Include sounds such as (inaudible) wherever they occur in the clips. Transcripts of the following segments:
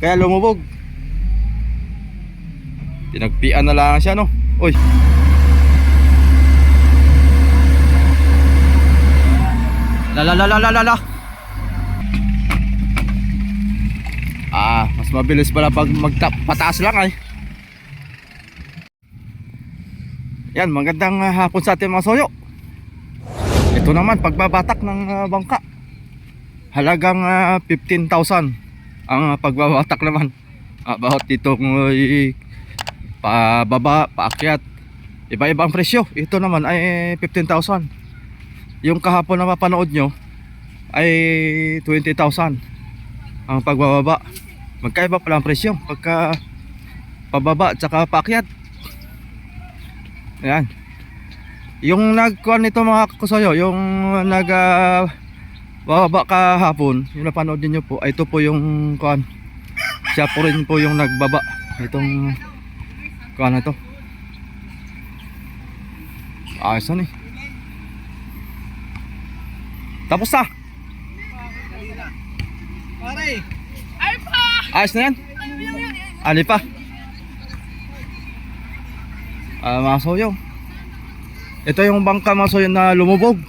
Kaya lumubog. Tinagpian na lang siya no. Uy. La la la la la la la. Ah, mas mabilis pala pag magpataas lang ay. Yan, magandang ah, hapon sa ating mga soyo. Ito naman, pagbabatak ng ah, bangka. Halagang ah, 15,000 ang pagbabatak naman. About itong uh, pababa, paakyat. Iba-iba ang presyo. Ito naman ay 15,000. Yung kahapon na mapanood nyo ay 20,000 ang pagbababa. Magkaiba pala ang presyo pagka pababa at saka paakyat. Ayan. Yung nagkuhan nito mga kusoyo, yung nag ah, bababa kahapon, yung napanood niyo po, ay ito po yung kuhan. Siya po rin po yung nagbaba. Itong kuhan na to. Ayos na eh. Tapos na. Pare, Ayos na yan. Ali pa. Ah, mga soyo. Ito yung bangka mga soyo na lumubog.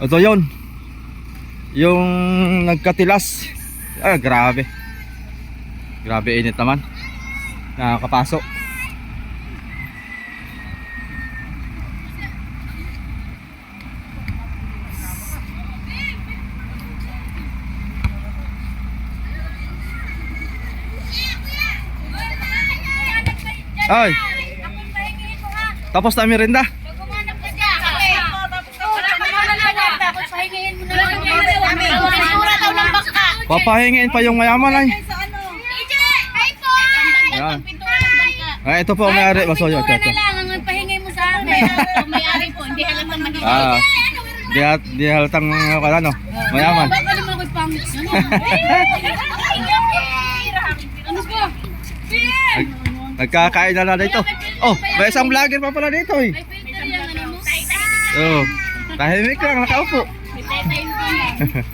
Ito yon. Yung nagkatilas. Ah, grabe. Grabe init naman. Nakakapasok. Ay, tapos na merinda. Papahingin pa yung mayaman ay. Yan. Ah, ito po ang may-ari, masoyo. Ito, ito. Pahingay mo sa amin. (laughs) May-ari po, hindi halatang manhingay. Ah, di, hat- di halatang uh, kala, no? Mayaman. Baka naman ako'y pangit. (laughs) Ano? Ano nagkakain na na dito. Oh, may isang vlogger pa pala dito eh. May filter yung ano mo? Oh, tahimik lang, nakaupo. May taytay. (laughs)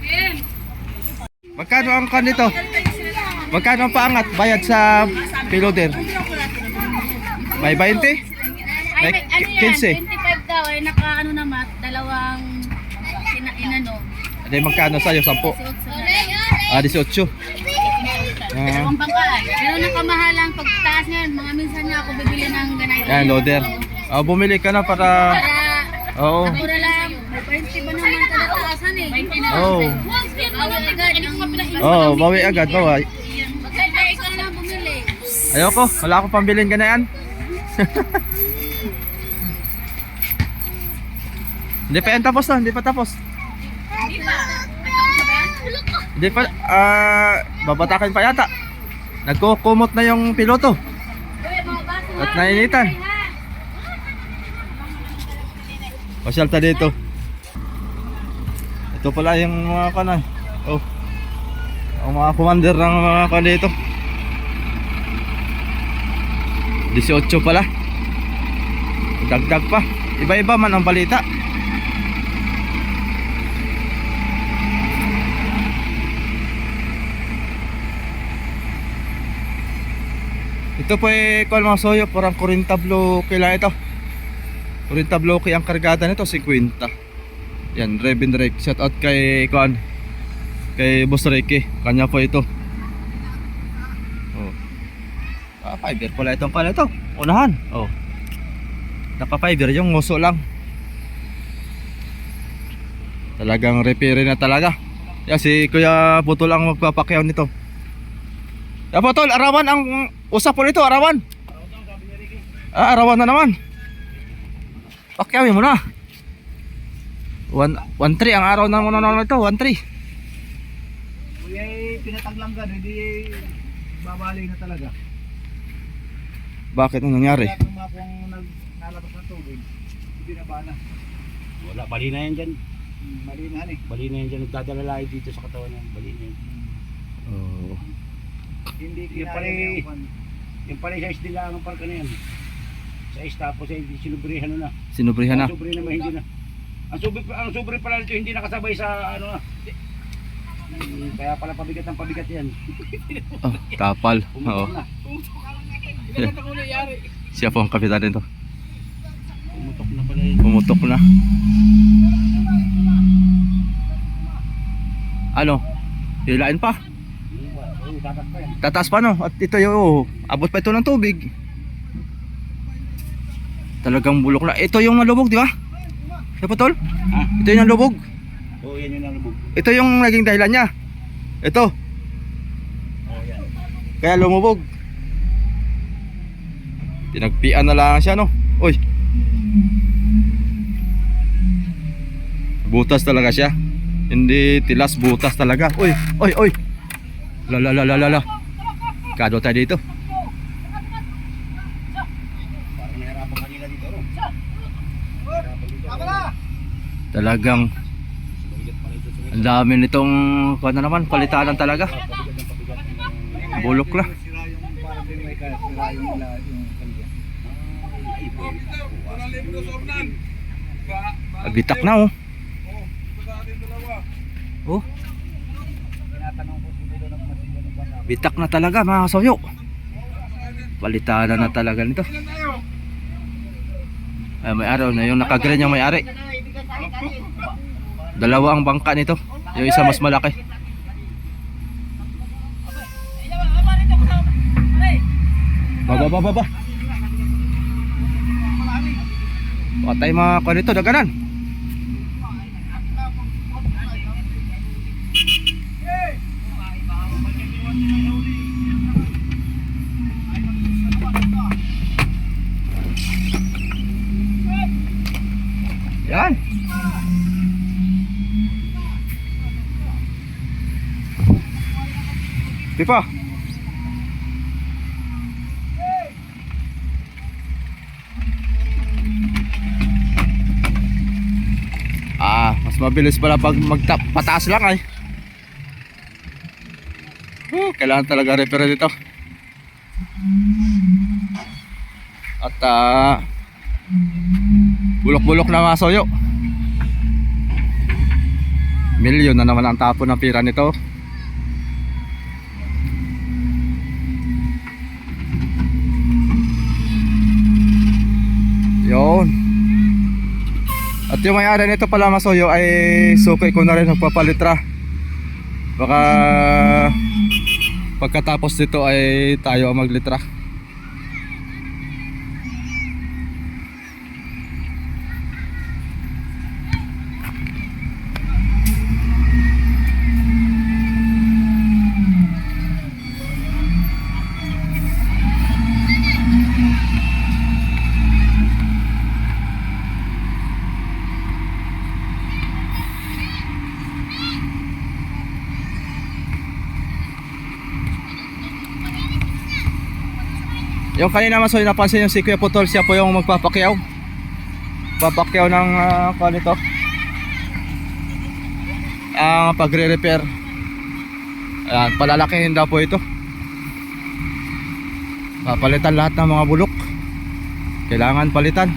Magkano ang kan dito? Magkano ang paangat? Bayad sa piloter? May 20? Ay, May ano yan? 15. 25 daw. Ay, naka ano naman, dalawang ina, inano. Hindi, magkano sa'yo? 10? Ah, 18. Ah, Dalawang bangkaan. Pero nakamahalang pagtaas ngayon, mga minsan nga ako bibili ng ganito. yan, loader. Ah, bumili ka na para... Para Oo. na lang, may 20 ba naman kalataasan eh. 20 na. Oo. Oh, bawi agad, bawi. Ayoko, wala akong pambilin ka na yan. (laughs) Hindi pa yan tapos na, hindi pa tapos. Di ba? Nagtapos na ba yan? Hindi pa, ah, babatakan pa yata. Nagkukumot na yung piloto. At nainitan. Pasyal ta dito. Ito pala yung mga kanan. Oh. Ang mga commander ng mga kanan dito. 18 pala. Dagdag pa. Iba-iba man ang balita. Ito po eh, kung mga soyo, parang 40 bloke lang ito. 40 bloke ang kargada nito, 50. Yan, Revin Rake. Shout out kay Kuan kay Boss Ricky. Kanya po ito. Oh. Ah, fiber pala itong pala ito. Unahan. Oh. Naka fiber yung nguso lang. Talagang repairin na talaga. Ya si Kuya Putol ang magpapakyaw nito. Ya Putol, arawan ang usap po nito, arawan. Ah, arawan na naman. Pakyawin mo na. 1 1 3 ang araw na muna nito, 1 3. Iyay eh, pinataglang ka, hindi eh, babali na talaga. Bakit? Anong nangyari? Lahat ng mga kung nag- nalabas ng tubig, hindi na bana. Wala, bali na yan dyan. Hmm, Mali na yan eh. Bali na yan dyan. Nagdadala lahi dito sa katawan niya. Bali na yan. Hmm. Oh. Hindi Yung kinaya pala yung pan- Yung pala size nila, ang parka na yan. Size tapos ay sinubrihan na na. Sinubrihan na. Ang hindi na. Ang sobre, ang sobre pala nito hindi nakasabay sa ano na. Kaya pala pabigat ng pabigat yan. (laughs) Oh, tapal. Oo. Siya po ang kapitan nito. Pumutok na pala yun. Pumutok na. Ano? Hilain pa. Tataas pa no? At ito yung oh, abot pa ito ng tubig. Talagang bulok na. Ito yung nalubog, di ba? Putol? Ha? Ito yung nalubog. Oo, yan yung nalubog. Ito yung naging dahilan niya. Ito. Kaya lumubog. Pinagpian na lang siya, no? Uy. Butas talaga siya. Hindi tilas, butas talaga. Uy, uy, uy. La la la la la. Kado tayo dito. Talagang Pabigat pala ito sa ang dami nitong kung ano naman, palitanan talaga. Bulok na. May libo na oh. Oh, bitak na talaga mga kasoyo. Palitanan na talaga nito. Ay, may araw na yung nakagreen yung may-ari. Dalawa ang bangka nito. Yung isa mas malaki. Baba, baba, baba. Patay mga kuha nito, daganan. Pipa. Ah, mas mabilis pala pag magtap pataas lang ay. Oh, kailangan talaga repair dito. At ah, bulok-bulok na mga soyo. Milyon na naman ang tapo ng pira nito. Yon. At yung may-ari nito pala masoyo ay suki ko na rin magpapalitra. Baka pagkatapos nito ay tayo ang maglitra. Yung kanina masoy napansin yung si Kuya Putol siya po yung magpapakyaw. Papakyaw ng uh, kung ano ito. Ang pagre-repair. Ayan, palalakihin daw po ito. Papalitan lahat ng mga bulok. Kailangan palitan.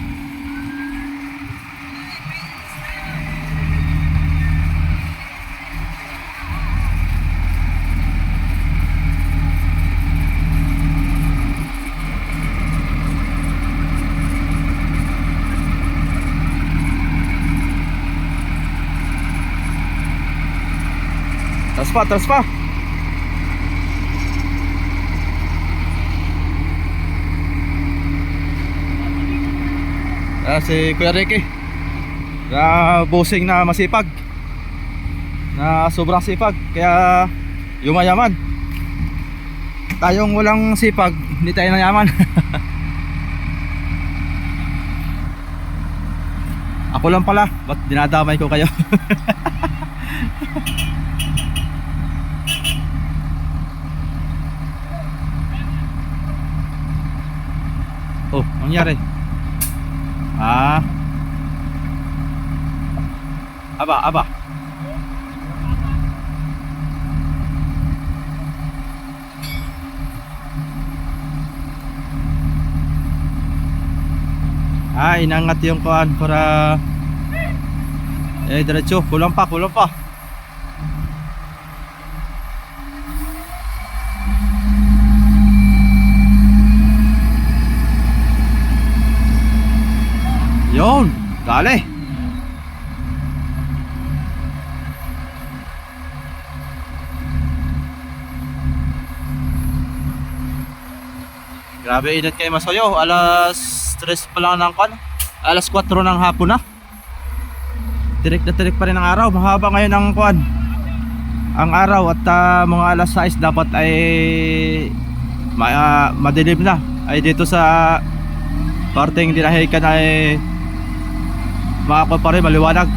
Pa, tras pa. Ah, si Kuya Ricky. Na bossing na masipag. Na sobrang sipag. Kaya yumayaman. Tayong walang sipag, hindi tayo nayaman. (laughs) Ako lang pala, ba't dinadamay ko kayo? (laughs) Oh, nangyari. Ah. Aba, aba. Ah, inangat yung kuan para eh diretso, kulang pa, kulang pa. Yun, dali. Grabe init kay Masoyo. Alas 3 pa lang ng kan. Alas 4 ng hapon na. Tirik na tirik pa rin ang araw. Mahaba ngayon ang kuan. Ang araw at ah, mga alas 6 dapat ay ma ah, madilim na. Ay dito sa parteng dinahikan ay makakon pa rin maliwanag.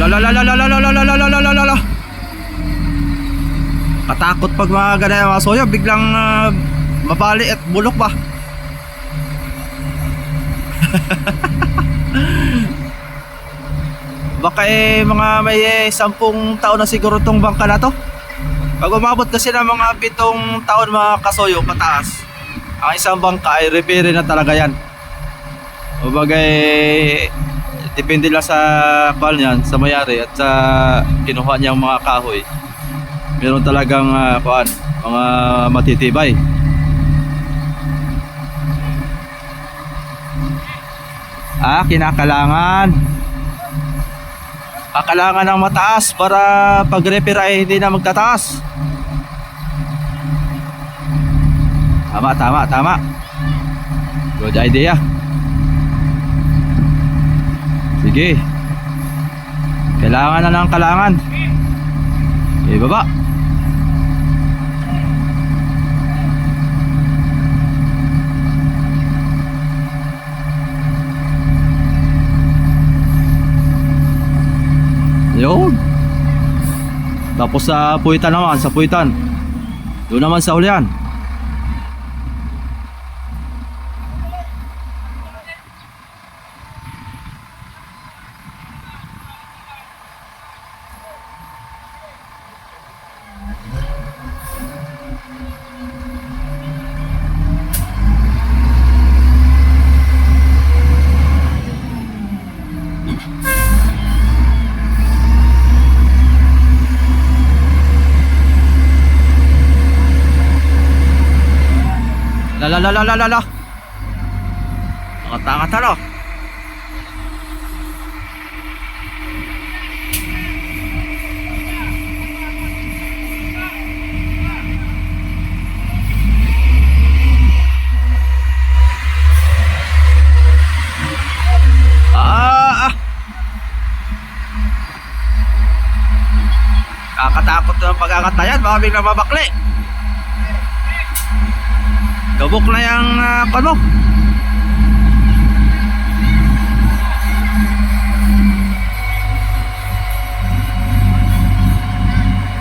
La la la la la la la la la la la la la la la Katakot pag mga ganyan mga biglang ah, mabali at bulok ba Baka eh mga may eh, taon na siguro tong bangka na to Pag umabot kasi ng mga pitong taon mga kasoyo pataas Ang isang bangka ay repair na talaga yan Kumbaga eh, depende lang sa pal niyan, sa mayari at sa kinuha niyang mga kahoy. Meron talagang uh, kuan, mga matitibay. Ah, kinakalangan. Kakalangan ng mataas para pag repair ay hindi na magtataas. Tama, tama, tama. Good idea. Sige. Kailangan na ng kalangan. Okay, Yun. Tapos sa puwitan naman, sa puwitan. Doon naman sa ulian. la la la la la la. Nakatakat ah, ah. na Kakatakot ng pagkakatayan, mga biglang mabakli. Gabok na yung uh, ano?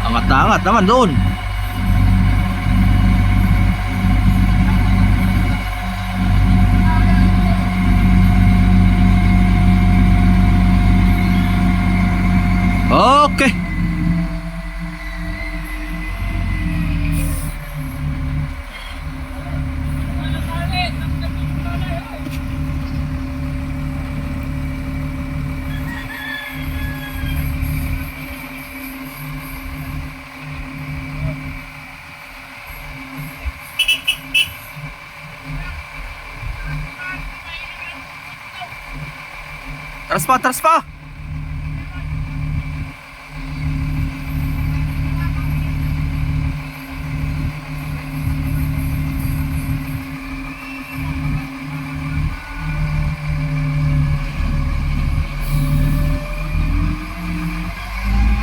Angat na angat naman doon. Tras pa!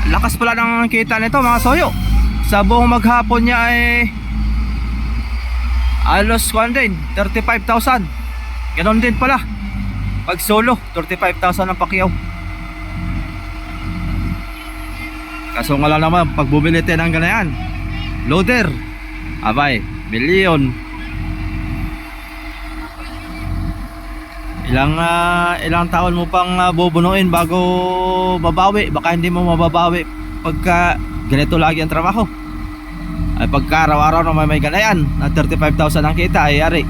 Lakas pala ng kita nito mga soyo. Sa buong maghapon niya ay alos kwan din, 35,000. Ganon din pala. Pag solo, 35,000 ang pakyaw. Kaso nga lang naman, pag bumili tayo ng ganayan, loader, abay, milyon. Ilang ah, ilang taon mo pang ah, bubunuin bago babawi, baka hindi mo mababawi pagka ganito lagi ang trabaho. Ay pagka araw-araw na may, may ganayan na 35,000 ang kita ay yari.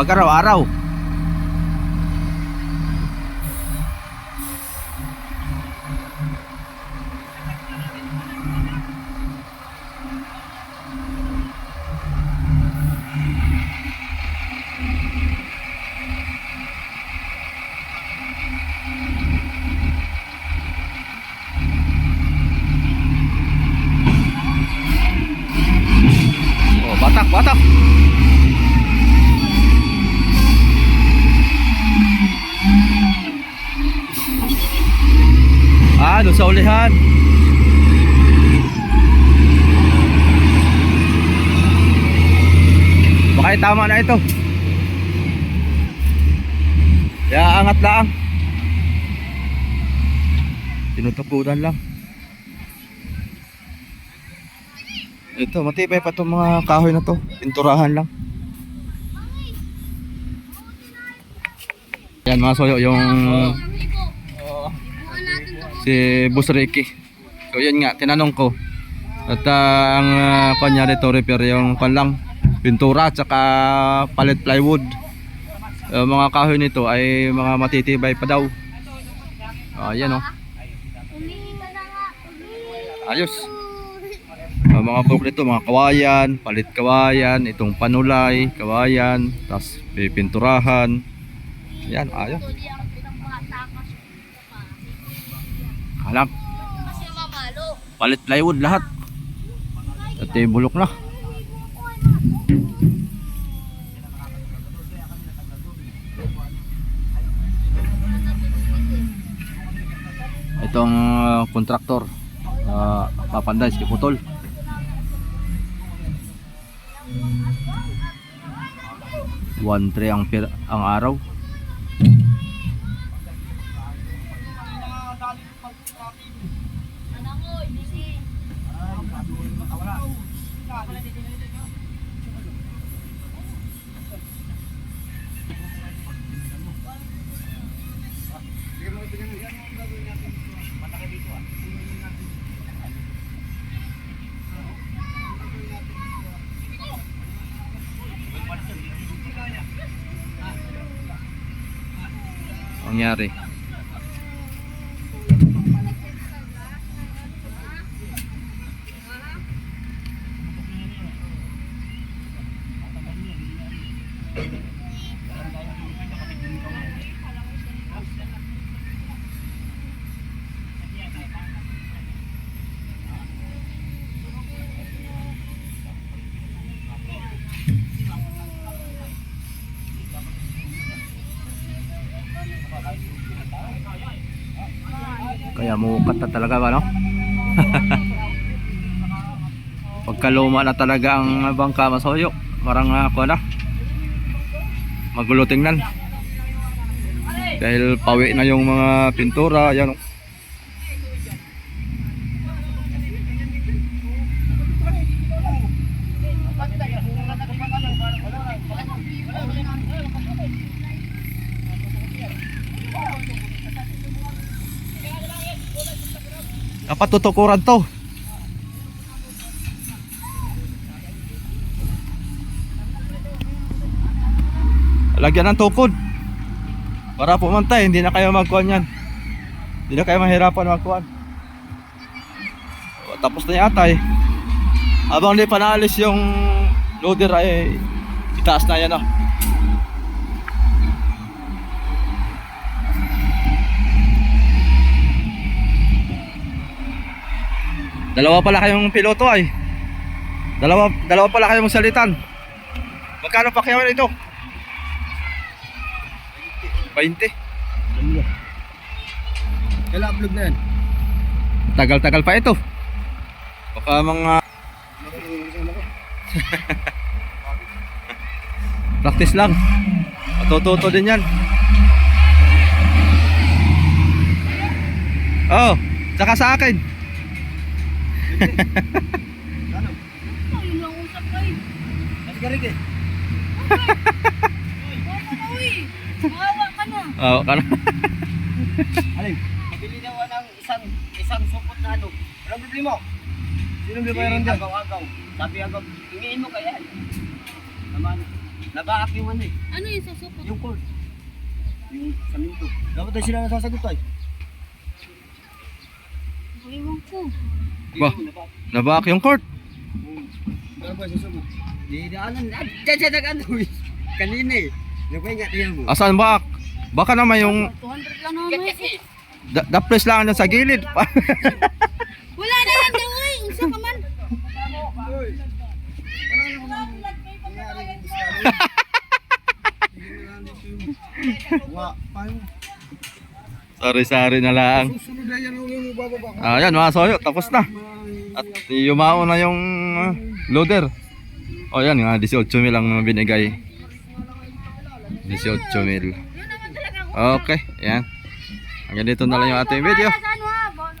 Pag araw-araw, Baka tama na ito. Kaya angat lang. Tinutukudan lang. Ito, matibay pa itong mga kahoy na to. Pinturahan lang. Yan mga soyo, yung si Boss Ricky. So yan nga, tinanong ko. At ah, ang uh, kanya dito repair yung kwan lang, pintura at saka palit plywood. Uh, mga kahoy nito ay mga matitibay pa daw. Ah, yan oh. Ayos. Ah, mga pulok nito, mga kawayan, palit kawayan, itong panulay, kawayan, tapos pipinturahan. Yan, ayos. Alam. Palit plywood lahat. At bulok na. Itong uh, kontraktor uh, papanday si Putol. One three ang pir ang araw. Nangyari. Kaya mukat na talaga ba no? (laughs) Pagkaluma na talaga ang bangka masoyo. Parang ako na. Magulo tingnan. Dahil pawi na yung mga pintura, yan. Oh. Dapat tutukuran to. Lagyan ng tukod. Para pumantay, hindi na kayo magkuhan yan. Hindi na kayo mahirapan magkuhan. Tapos na yata eh. Habang di pa naalis yung loader ay itaas na yan ah. Dalawa pala kayong piloto ay. Dalawa dalawa pala kayong salitan. Magkano pa kaya ito? 20. Kailan upload na yan? Tagal-tagal pa ito. Baka mga (laughs) practice lang. Matututo din yan. Oh, tsaka sa akin. Ayun lang usap kayo. Mas garig eh. Uy, mawa ka na. Oh, kana. Alin? Pabili daw ng isang isang supot na ano. Anong problema? Sino Si may bayaran dyan? Agaw-agaw. Sabi agaw, hingiin mo kaya. Naman, nabaak yung ano eh. Ano yung susupot? Yung cord. Yung saminto. Dapat tayo sila nasasagot tayo. Ewan ko. Ba, nabak yung court. Kanina eh. Asan bak? Baka naman yung 200 lang naman eh. da, da press lang dyan sa gilid. Wala na yan daw eh. Unsa ka man. Wa, (laughs) paano? Sari-sari na lang. Susunod ko. Ayan mga soyo, tapos na. At yumao na yung uh, loader. O yan, nga 18 mil ang binigay. 18 mil. Okay, yan. Hanggang dito na lang yung ating video.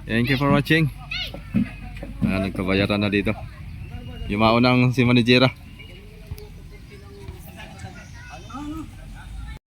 Thank you for watching. Ah, nagkabayaran na dito. Yumao na ang si Manijera.